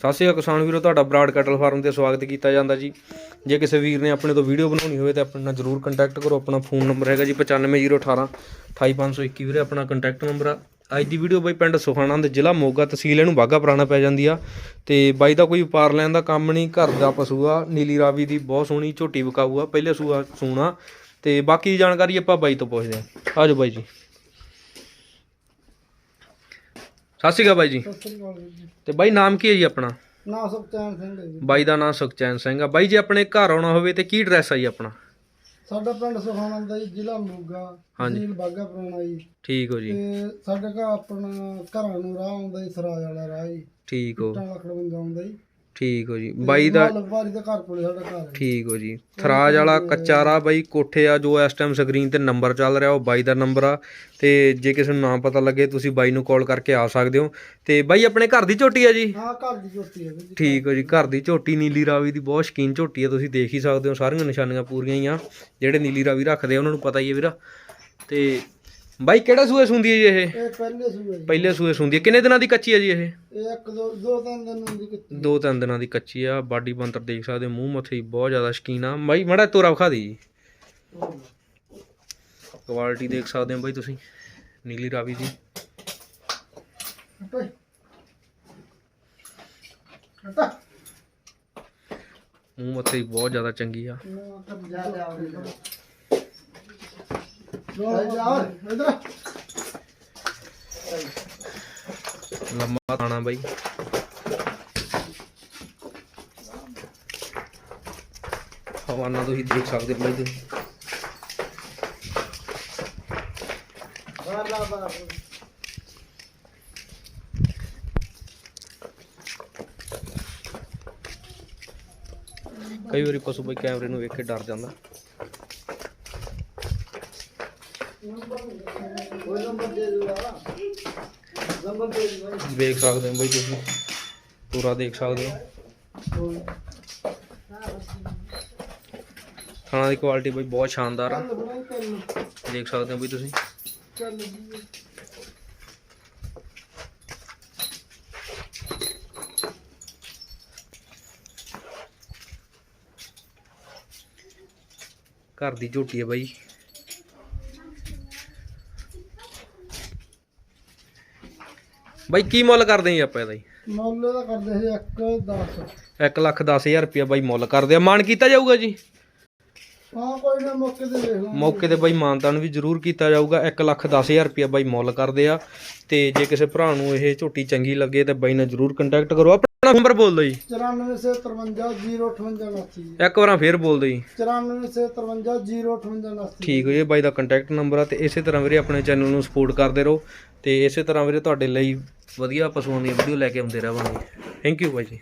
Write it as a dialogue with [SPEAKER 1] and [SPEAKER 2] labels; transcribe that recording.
[SPEAKER 1] ਸਤਿ ਸ਼੍ਰੀ ਅਕਾਲ ਕਿਸਾਨ ਵੀਰੋ, ਤੁਹਾਡਾ ਬਰਾਡ ਕੈਟਲ ਫਾਰਮ ਤੇ ਸਵਾਗਤ ਕੀਤਾ ਜਾਂਦਾ ਜੀ। ਜੇ ਕਿਸੇ ਵੀਰ ਨੇ ਆਪਣੇ ਤੋਂ ਵੀਡੀਓ ਬਣਾਉਣੀ ਹੋਵੇ ਤਾਂ ਆਪਣੇ ਨਾਲ ਜਰੂਰ ਕੰਟੈਕਟ ਕਰੋ। ਆਪਣਾ ਫੋਨ ਨੰਬਰ ਹੈਗਾ ਜੀ 95018 28521 ਵੀਰੇ, ਆਪਣਾ ਕੰਟੈਕਟ ਨੰਬਰ ਆ। ਅੱਜ ਦੀ ਵੀਡੀਓ ਬਾਈ ਪਿੰਡ ਸੁਖਾਣਾ ਦੇ ਜ਼ਿਲ੍ਹਾ ਮੋਗਾ ਤਹਿਸੀਲ ਇਹਨੂੰ ਬਾਗਾ ਪੁਰਾਣਾ ਪੈ ਜਾਂਦੀ ਆ। ਤੇ ਬਾਈ ਦਾ ਕੋਈ ਵਪਾਰ ਲੈਣ ਦਾ ਕੰਮ ਨਹੀਂ, ਘਰ ਦਾ ਪਸ਼ੂ ਆ, ਨੀਲੀ ਰਾਵੀ ਦੀ ਬਹੁਤ ਸੋਹਣੀ ਝੋਟੀ ਵਿਕਾਊ ਆ, ਪਹਿਲੇ ਸੂਆ ਸੂਣਾ। ਤੇ ਬਾਕੀ ਜਾਣਕਾਰੀ ਆਪਾਂ ਬਾਈ ਤੋਂ ਪੁੱਛਦੇ ਆ। ਆਜੋ ਬਾਈ ਜੀ। ਸਤਿ ਸ਼੍ਰੀ ਅਕਾਲ ਬਾਈ ਜੀ।
[SPEAKER 2] ਸਤਿ ਸ੍ਰੀ ਅਕਾਲ ਵੀਰ ਜੀ।
[SPEAKER 1] ਤੇ ਬਾਈ ਨਾਮ ਕੀ ਹੈ ਜੀ ਆਪਣਾ?
[SPEAKER 2] ਨਾ ਸੁਖਚੈਨ ਸਿੰਘ ਹੈ ਜੀ।
[SPEAKER 1] ਬਾਈ ਦਾ ਨਾਮ ਸੁਖਚੈਨ ਸਿੰਘ ਆ। ਬਾਈ ਜੇ ਆਪਣੇ ਘਰ ਆਉਣਾ ਹੋਵੇ ਤੇ ਕੀ ਐਡਰੈਸ ਆ ਜੀ ਆਪਣਾ?
[SPEAKER 2] ਸਾਡਾ ਪਿੰਡ ਸੁਖਾਨੰਦ ਦਾ ਜੀ ਜ਼ਿਲ੍ਹਾ ਮੋਗਾ
[SPEAKER 1] ਹਾਂਜੀ।
[SPEAKER 2] ਤਹਿਸੀਲ ਬਾਗਾ ਪੁਰਾਣਾ ਜੀ।
[SPEAKER 1] ਠੀਕ ਹੋ ਜੀ।
[SPEAKER 2] ਤੇ ਸਾਡੇ ਘਰ ਆਪਣਾ ਘਰਾਂ ਨੂੰ ਰਾਹ ਆਉਂਦਾ ਜੀ ਸਰਾਜ ਵਾਲਾ ਰਾਹ ਜੀ।
[SPEAKER 1] ਠੀਕ ਹੋ।
[SPEAKER 2] ਟਾਂ ਲੱਖੜ ਬੰਦਾ ਆਉਂਦਾ ਜੀ।
[SPEAKER 1] ਠੀਕ ਹੋ ਜੀ। ਬਾਈ ਦਾ
[SPEAKER 2] ਲਗਵਾਰੀ ਦਾ ਘਰ ਕੋਲੇ ਸਾਡਾ ਘਰ ਹੈ।
[SPEAKER 1] ਠੀਕ ਹੋ ਜੀ। ਥਰਾਜ ਵਾਲਾ ਕੱਚਾ ਰਾਹ ਬਾਈ ਕੋਠੇ ਆ ਜੋ ਇਸ ਟਾਈਮ ਸਕਰੀਨ ਤੇ ਨੰਬਰ ਚੱਲ ਰਿਹਾ ਉਹ ਬਾਈ ਦਾ ਨੰਬਰ ਆ। ਤੇ ਜੇ ਕਿਸੇ ਨੂੰ ਨਾ ਪਤਾ ਲੱਗੇ ਤੁਸੀਂ ਬਾਈ ਨੂੰ ਕਾਲ ਕਰਕੇ ਆ ਸਕਦੇ ਹੋ। ਤੇ ਬਾਈ ਆਪਣੇ ਘਰ ਦੀ ਝੋਟੀ ਆ ਜੀ?
[SPEAKER 2] ਹਾਂ ਘਰ ਦੀ ਜੋਤੀ ਹੈ ਜੀ।
[SPEAKER 1] ਠੀਕ ਹੋ ਜੀ। ਘਰ ਦੀ ਝੋਟੀ ਨੀਲੀ ਰਾਵੀ ਦੀ ਬਹੁਤ ਸ਼ਕੀਨ ਝੋਟੀ ਆ ਤੁਸੀਂ ਦੇਖ ਹੀ ਸਕਦੇ ਹੋ। ਸਾਰੀਆਂ ਨਿਸ਼ਾਨੀਆਂ ਪੂਰੀਆਂ ਹੀ ਆ। ਜਿਹੜੇ ਨੀਲੀ ਰਾਵੀ ਰੱਖਦੇ ਆ ਉਹਨਾਂ ਨੂੰ ਪਤਾ ਹੀ ਹੈ ਵੀਰਾ। ਤੇ ਬਾਈ ਕਿਹੜਾ ਸੂਏ ਸੁੰਦੀ ਹੈ ਜੀ ਇਹ?
[SPEAKER 2] ਇਹ ਪਹਿਲੇ ਸੂਏ ਜੀ।
[SPEAKER 1] ਪਹਿਲੇ ਸੂਏ ਸੁੰਦੀ ਹੈ। ਕਿੰਨੇ ਦਿਨਾਂ ਦੀ ਕੱਚੀ ਹੈ ਜੀ ਇਹ?
[SPEAKER 2] ਇਹ ਇੱਕ ਦੋ ਦੋ ਤਿੰਨ ਦਿਨ ਦੀ ਕਿਤੇ
[SPEAKER 1] ਦੋ ਤਿੰਨ ਦਿਨਾਂ ਦੀ ਕੱਚੀ ਆ। ਬਾਡੀ ਬੰਤਰ ਦੇਖ ਸਕਦੇ ਹੋ ਮੂੰਹ ਮੱਥੇ ਦੀ ਬਹੁਤ ਜ਼ਿਆਦਾ ਸ਼ਕੀਨ ਆ। ਬਾਈ ਮੜਾ ਤੋਰਾ ਵਿਖਾ ਦੀ ਜੀ। ਕੁਆਲਿਟੀ ਦੇਖ ਸਕਦੇ ਹੋ ਬਾਈ ਤੁਸੀਂ। ਨੀਲੀ ਰਾਵੀ ਦੀ
[SPEAKER 2] ਹਟੋ ਹਟਾ।
[SPEAKER 1] ਮੂੰਹ ਮੱਥੇ ਦੀ ਬਹੁਤ ਜ਼ਿਆਦਾ ਚੰਗੀ ਆ।
[SPEAKER 2] ਜਾ ਜਾ ਜਾ
[SPEAKER 1] ਲੰਮਾ ਥਾਣਾ ਬਾਈ। ਹਵਾਨਾ ਤੁਸੀਂ ਦੇਖ ਸਕਦੇ ਬਾਈ ਤੁਸੀਂ। ਕਈ ਵਾਰੀ ਪਸ਼ੂ ਬਾਈ ਕੈਮਰੇ ਨੂੰ ਵੇਖ ਕੇ ਡਰ ਜਾਂਦਾ।
[SPEAKER 2] ਕੋਈ ਨੰਬਰ ਦੇ ਦੂਗਾ ਨੰਬਰ ਦੇ ਦੂਗਾ
[SPEAKER 1] ਵੇਖ ਸਕਦੇ ਹੋ ਬਾਈ ਤੁਸੀਂ। ਪੂਰਾ ਦੇਖ ਸਕਦੇ ਹੋ। ਖਾਣਾ ਦੀ ਕੁਆਲਿਟੀ ਬਾਈ ਬਹੁਤ ਸ਼ਾਨਦਾਰ ਆ। ਦੇਖ ਸਕਦੇ ਹੋ ਬਈ ਤੁਸੀਂ। ਘਰ ਦੀ ਝੋਟੀ ਹੈ ਬਾਈ। ਬਾਈ ਕੀ ਮੁੱਲ ਕਰਦੇ ਜੀ ਆਪਾਂ ਇਹਦਾ ਜੀ?
[SPEAKER 2] ਮੁੱਲ ਦਾ ਕਰਦੇ ਸੀ 1 10
[SPEAKER 1] 1 ਲੱਖ 10000 ਰੁਪਇਆ ਬਾਈ ਮੁੱਲ ਕਰਦੇ ਆ। ਮਾਨ ਕੀਤਾ ਜਾਊਗਾ ਜੀ?
[SPEAKER 2] ਹਾਂ ਕੋਈ ਨਾ ਮੌਕੇ ਤੇ ਦੇਖ ਲਾਂ
[SPEAKER 1] ਮੌਕੇ ਤੇ ਬਾਈ ਮਾਨਤਾਨ ਵੀ ਜ਼ਰੂਰ ਕੀਤਾ ਜਾਊਗਾ। 1 ਲੱਖ 10000 ਰੁਪਇਆ ਬਾਈ ਮੁੱਲ ਕਰਦੇ ਆ। ਤੇ ਜੇ ਕਿਸੇ ਭਰਾ ਨੂੰ ਇਹ ਝੋਟੀ ਚੰਗੀ ਲੱਗੇ ਤੇ ਬਾਈ ਨਾਲ ਜ਼ਰੂਰ ਕੰਟੈਕਟ ਕਰੋ। ਆਪਣਾ ਨੰਬਰ ਬੋਲ ਦਿਓ ਜੀ।
[SPEAKER 2] 94 ਸੇ 53 058 ਨਾਸੀ
[SPEAKER 1] ਇੱਕ ਵਾਰਾਂ ਫੇਰ ਬੋਲ ਦਿਓ ਜੀ।
[SPEAKER 2] 94 ਸੇ 53 058 ਨਾਸੀ
[SPEAKER 1] ਠੀਕ ਹੋ ਜੀ ਬਾਈ ਦਾ ਕੰਟੈਕਟ ਨੰਬਰ ਆ ਤੇ ਇਸੇ ਤਰ੍ਹਾਂ ਵੀਰੇ ਆਪਣੇ ਚੈਨਲ ਨੂੰ ਸਪੋਰਟ ਕਰਦੇ ਰਹੋ। ਤੇ ਇਸੇ ਤਰ੍ਹਾਂ ਵੀਰੇ ਤੁਹਾਡੇ ਲਈ ਵਧੀਆ ਪਸ਼ੂਆਂ ਦੀ ਵੀਡੀਓ ਲੈ ਕੇ ਆਉਂਦੇ ਰਹਾਂਗੇ। ਥੈਂਕ ਯੂ ਬਾਈ ਜੀ।